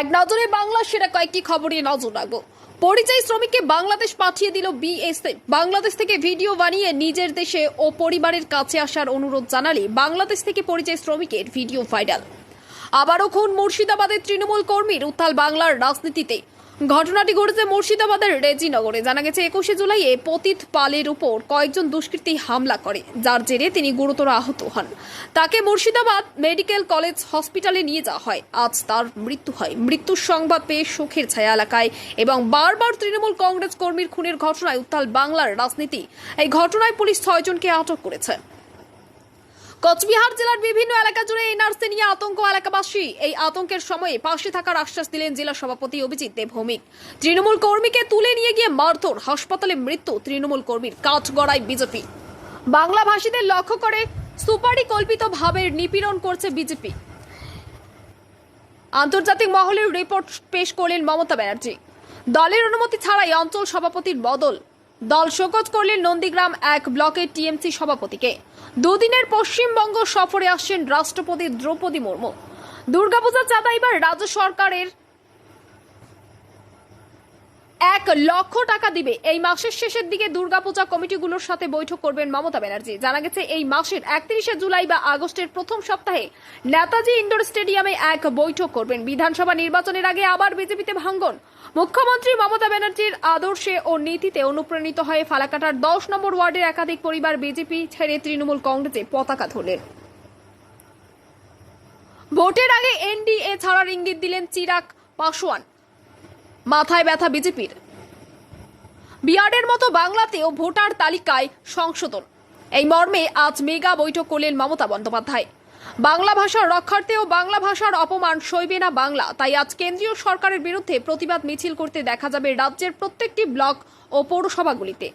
এক নজরে বাংলা সেরা কয়েকটি খবরে নজর রাখব। পরিযায়ী শ্রমিককে বাংলাদেশ পাঠিয়ে দিল বিএসএফ বাংলাদেশ থেকে ভিডিও বানিয়ে নিজের দেশে ও পরিবারের কাছে আসার অনুরোধ জানালে বাংলাদেশ থেকে পরিযায়ী শ্রমিকের ভিডিও ভাইরাল। আবারও খুন মুর্শিদাবাদের তৃণমূল কর্মীর উত্তাল বাংলার রাজনীতিতে। ঘটনাটি ঘটেছে মুর্শিদাবাদের রেজিনগরে। জানা গেছে, একুশে জুলাই জুলাইয়ে পতিত পালের উপর কয়েকজন দুষ্কৃতী হামলা করে, যার জেরে তিনি গুরুতর আহত হন। তাকে মুর্শিদাবাদ মেডিকেল কলেজ হসপিটালে নিয়ে যাওয়া হয়। আজ তার মৃত্যু হয়। মৃত্যুর সংবাদ পেয়ে সুখের ছায়া এলাকায় এবং বারবার তৃণমূল কংগ্রেস কর্মীর খুনের ঘটনায় উত্তাল বাংলার রাজনীতি। এই ঘটনায় পুলিশ ছয়জনকে আটক করেছে। কোচবিহার জেলার বিভিন্ন এলাকা জুড়ে এনআরসি নিয়ে আতঙ্ক এলাকাবাসী। এই আতঙ্কের সময়ে পাশে থাকার আশ্বাস দিলেন জেলা সভাপতি অভিজিৎ দেব ভৌমিক তৃণমূল কর্মীকে তুলে নিয়ে গিয়ে মারধর, হাসপাতালে মৃত্যু, তৃণমূল কর্মীর কাঠগড়ায় বিজেপি। বাংলাভাষীদের লক্ষ্য করে সুপারি কল্পিত ভাবের নিপীড়ন করছে বিজেপি। আন্তর্জাতিক মহলের রিপোর্ট পেশ করলেন মমতা ব্যানার্জি। দলের অনুমতি ছাড়াই অঞ্চল সভাপতির বদল। দল শোকজ করলেন নন্দীগ্রাম এক ব্লকের টিএমসি সভাপতিকে। দুদিনের পশ্চিমবঙ্গ সফরে আসছেন রাষ্ট্রপতি দ্রৌপদী মুর্মু। দুর্গাপূজা চাঁদা এবার রাজ্য সরকারের এক লক্ষ টাকা দিবে। এই মাসের শেষের দিকে দুর্গাপূজা কমিটিগুলোর সাথে বৈঠক করবেন মমতা ব্যানার্জি। জানা গেছে, এই মাসের একত্রিশে জুলাই বা আগস্টের প্রথম সপ্তাহে নেতাজি ইন্ডোর স্টেডিয়ামে এক বৈঠক করবেন। বিধানসভা নির্বাচনের আগে আবার বিজেপিতে ভাঙ্গন। মুখ্যমন্ত্রী মমতা ব্যানার্জির আদর্শে ও নীতিতে অনুপ্রাণিত হয়ে ফালাকাটার দশ নম্বর ওয়ার্ডের একাধিক পরিবার বিজেপি ছেড়ে তৃণমূল কংগ্রেসে পতাকা ধরলেন ভোটের আগে এনডিএ ছাড়ার ইঙ্গিত দিলেন চিরাগ পাসওয়ান মাথায় ব্যথা বিজেপির। বিয়ার্ডের মতো বাংলাতেও ভোটার তালিকায় সংশোধন। এই মর্মে আজ মেগা বৈঠক করলেন মমতা বন্দ্যোপাধ্যায়। বাংলা ভাষার রক্ষার্থে ও বাংলা ভাষার অপমান সইবে না বাংলা। তাই আজ কেন্দ্রীয় সরকারের বিরুদ্ধে প্রতিবাদ মিছিল করতে দেখা যাবে রাজ্যের প্রত্যেকটি ব্লক ও পৌরসভাগুলিতে।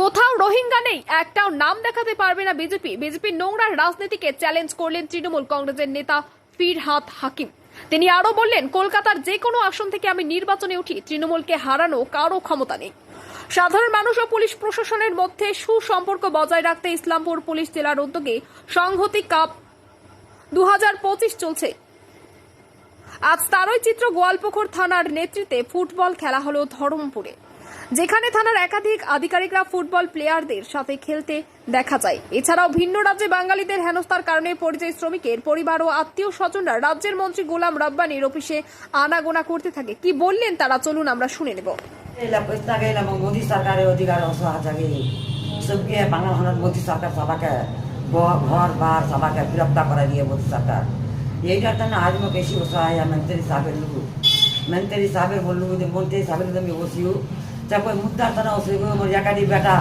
কোথাও রোহিঙ্গা নেই, একটাও নাম দেখাতে পারবে না বিজেপি। বিজেপির নোংরা রাজনীতিকে চ্যালেঞ্জ করলেন তৃণমূল কংগ্রেসের নেতা ফিরহাদ হাকিম। তিনি আরও বললেন, কলকাতার যে কোনো আসন থেকে আমি নির্বাচনে উঠি। তৃণমূলকে হারানো কারও ক্ষমতা নেই। সাধারণ মানুষ ও পুলিশ প্রশাসনের মধ্যে সুসম্পর্ক বজায় রাখতে ইসলামপুর পুলিশ জেলার উদ্যোগে সংহতি কাপ দু হাজার পঁচিশ চলছে। আজ তারই চিত্র গোয়ালপুকুর থানার নেতৃত্বে ফুটবল খেলা হলো ধরমপুরে। যেখানে থানার একাধিক আধিকারিকরা ফুটবল প্লেয়ারদের সাথে খেলতে দেখা যায়। এছাড়াও ভিন্ন রাজ্যে বাঙালিদের হেনস্থার কারণে পরিযায়ী শ্রমিকের পরিবার ও আত্মীয় স্বজনরা রাজ্যের মন্ত্রী গোলাম রব্বানির অফিসে আনাগোনা করতে থাকে। কি বললেন তারা? চলুন আমরা শুনে নেব। ಇತ್ತಾಗ ನಮ್ಮ ಮೋದಿ ಸರ್ಕಾರ ಅಧಿಕಾರ ಹೊಸ ಹಾಜಾಗಿ সবকে বাংলা ভাষার মোদী সরকার সবাকে ঘর বার সবাকে বিরক্তা করে দিয়ে মোদী সরকার এইটার জন্য আজ মোক বেশি উৎসাহ মন্ত্রী সাহেবের লু মন্ত্রী সাহেবের বললু যে মন্ত্রী সাহেবের তুমি বসিও তারপর মুদ্রার জন্য অসুবিধা মোর একাডি বেটা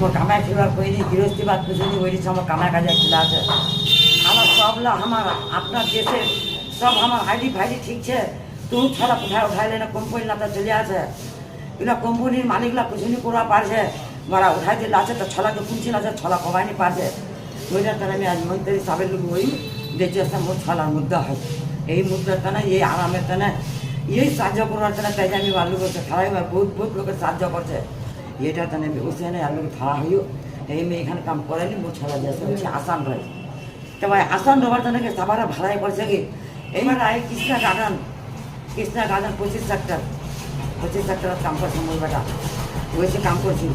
মোর কামাই খেলার কইনি, গৃহস্থী বাদ পিছনি ওই দিচ্ছে আমার কামাই কাজে খিলা আছে। আমার সবলা আমার আপনার দেশে সব আমার হাইডি ফাইডি ঠিক ছে তুমি ছাড়া কোথায় উঠাইলে না কোম্পানি না তা চলে আছে। এগুলা কোম্পানির মালিকলা কুছুনি করা পারছে, মারা উঠাই দিলে, আছে তো ছলাকে পুঁছি আছে ছলা কমাই নি পারছে। ওইটা তাহলে আমি আজ মন্ত্রী সাবের লোক ওই দেখছি আসতাম মোট ছলার মুদ্রা হয়। এই মুদ্রার টানা এই আরামের টানা এই সাহায্য করার টানা তাই আমি আলু করছে খারাই বহুত বহুত লোকের সাহায্য করছে। এটা টানে আমি বসে নেই আলু খাওয়া হইও। এই মেয়ে এখানে কাম করেনি মোট ছলা যাচ্ছে হচ্ছে আসান রয়। তো ভাই আসান রবার টানাকে সাবারা ভাড়াই করছে কি? এইবার আই কৃষ্ণা গার্ডেন কৃষ্ণা গার্ডেন পঁচিশ সেক্টর পঁচিশ সেক্টর কাম করছে মোর বেটা ওইসে কাম করছি